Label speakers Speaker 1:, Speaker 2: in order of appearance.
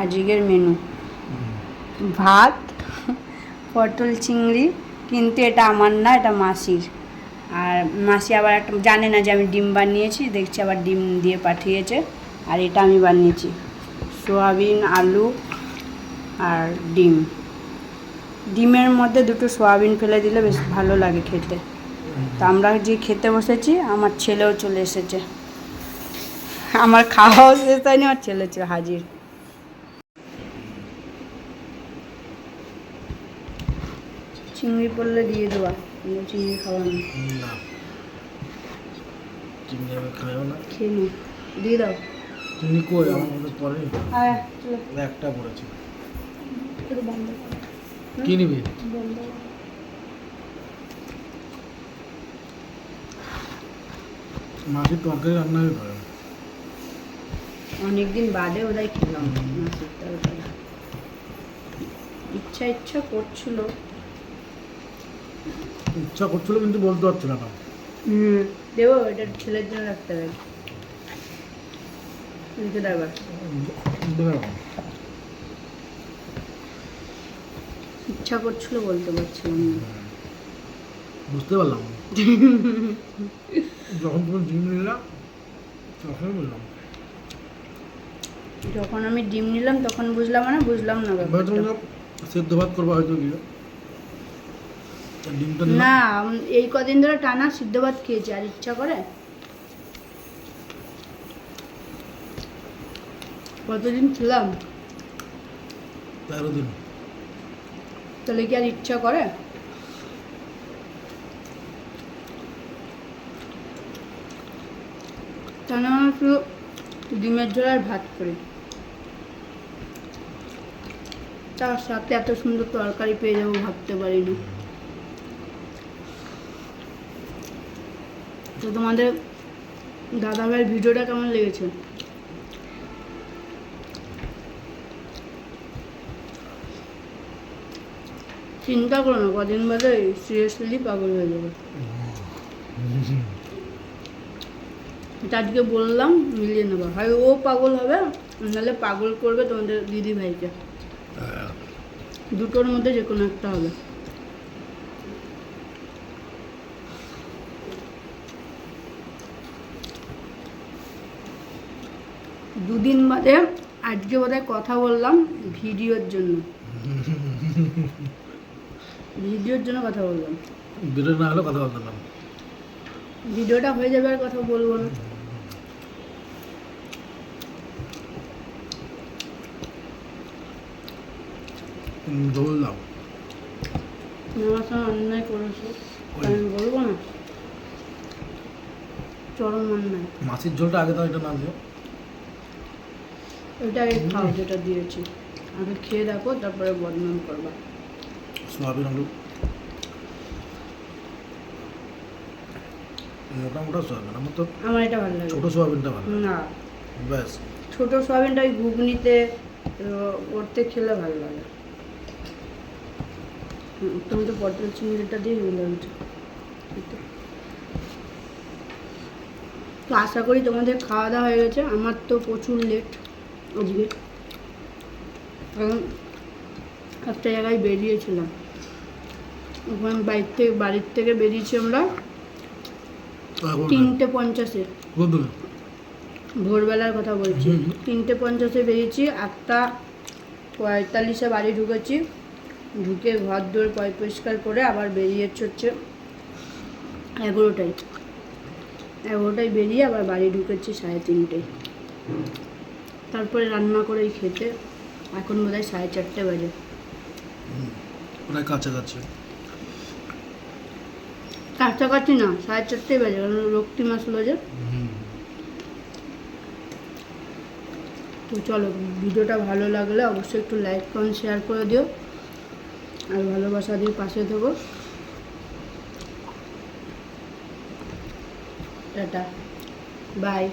Speaker 1: আজকের মেনু ভাত, পটল চিংড়ি, কিন্তু এটা আমার না, এটা মাসির। আর মাসি আবার একটা, জানে না যে আমি ডিম বানিয়েছি, দেখছি আবার ডিম দিয়ে পাঠিয়েছে, আর এটা আমি বানিয়েছি। সোয়াবিন, আলু আর ডিম। ডিমের মধ্যে দুটো সোয়াবিন ফেলে দিলে বেশ ভালো লাগে খেতে। তো আমরা যে খেতে বসেছি, আমার ছেলেও চলে এসেছে। আমার খাওয়াও শেষ হয়নি, আমার ছেলে হাজির। চিংড়ি পড়লে দিয়ে দেওয়া কিন্তু চিংড়ি খাওয়া না।
Speaker 2: না। চিংড়ি আমি খাইও না।
Speaker 1: খেয়ে নি দিয়ে দাও।
Speaker 2: তুমি কই? আমার মধ্যে পরে
Speaker 1: হ্যাঁ চলো।
Speaker 2: একটা পড়েছে। কি নিবি?
Speaker 1: বন্ধ
Speaker 2: তরকারি
Speaker 1: অনেকদিন বাদে ওরাই খেলাম মাছের তরকারি। ইচ্ছা ইচ্ছা করছিল।
Speaker 2: ইচ্ছা করছিল কিন্তু বলতে পারছিল না
Speaker 1: হুম দেবো এটা ছেলের জন্য রাখতে হবে। লিখে দেবে।
Speaker 2: দেবে
Speaker 1: ইচ্ছা করছিল বলতে পারছিলাম না।
Speaker 2: বুঝতে পারলাম। যখন তুমি ডিম নিলাম তখনই বললাম
Speaker 1: যখন আমি ডিম নিলাম তখন বুঝলাম না বুঝলাম না
Speaker 2: সেদ্ধ ভাত করব হয়তো গিয়ে।
Speaker 1: না এই কদিন ধরে টানা সিদ্ধ ভাত খেয়েছি আর ইচ্ছা করে। কতদিন ছিলাম
Speaker 2: তেরো দিন।
Speaker 1: তাহলে কি আর ইচ্ছা করে? শুধু ডিমের ঝোল আর ভাত করি। তার সাথে এত সুন্দর তরকারি পেয়ে যাব ভাবতে পারিনি। তো তোমাদের দাদা ভাইয়ের ভিডিওটা কেমন লেগেছে? চিন্তা করো না কদিন বাদে সিরিয়াসলি পাগল হয়ে যাবে। এটা আজকে বললাম মিলিয়ে নেব। হয় ও পাগল হবে নাহলে পাগল করবে তোমাদের দিদি ভাইকে দুটোর মধ্যে যে কোনো একটা হবে। দুদিন বাদে আজকে বোধহয় কথা বললাম ভিডিওর জন্য। ভিডিওর জন্য কথা বললাম।
Speaker 2: ভিডিও না হলে কথা বলতাম
Speaker 1: ভিডিওটা হয়ে যাবে আর কথা বলব না।
Speaker 2: ঝোল
Speaker 1: আমার সঙ্গে অন্যায় করেছ আমি বলব না। চরম অন্যায়।
Speaker 2: মাছের ঝোলটা আগে তো এটা না দিও।
Speaker 1: আগে খাও যেটা দিয়েছি। আগে খেয়ে দেখো তারপরে বদনাম করবা।
Speaker 2: সোয়াবিন আলু। মোটা মোটা সোয়াবিন আমার তো
Speaker 1: আমার এটা ভালো লাগে।
Speaker 2: ছোটো সোয়াবিনটা ভালো
Speaker 1: না।
Speaker 2: ব্যাস।
Speaker 1: ছোট সোয়াবিনটা ওই ঘুগনিতে ওরতে খেলে ভালো লাগে। তুমি তো পটল চিংড়িটা দিয়ে বললাম তো আশা করি তোমাদের খাওয়া দাওয়া হয়ে গেছে। আমার তো প্রচুর লেট আজকে। কারণ একটা জায়গায় বেরিয়েছিলাম। ওখানে বাড়ির থেকে বাড়ির থেকে বেরিয়েছি আমরা তিনটে পঞ্চাশে। ভোরবেলার কথা বলছি। তিনটে পঞ্চাশে বেরিয়েছি আটটা পঁয়তাল্লিশে বাড়ি ঢুকেছি। ঢুকে ঘর দোর পয় পরিষ্কার করে আবার বেরিয়েছে হচ্ছে এগারোটায়। এগারোটায় বেরিয়ে আবার বাড়ি ঢুকেছি সাড়ে তিনটেয় তারপরে রান্না করে খেতে। এখন বোধ হয় সাড়ে চারটে বাজে।
Speaker 2: প্রায় কাছাকাছি।
Speaker 1: কাছাকাছি না সাড়ে চারটে বাজে কারণ রক্তিম আসলো যে। তো চলো ভিডিওটা ভালো লাগলে অবশ্যই একটু লাইক কমেন্ট শেয়ার করে দিও। আর ভালোবাসা দিয়ে পাশে দেবো টাটা। বাই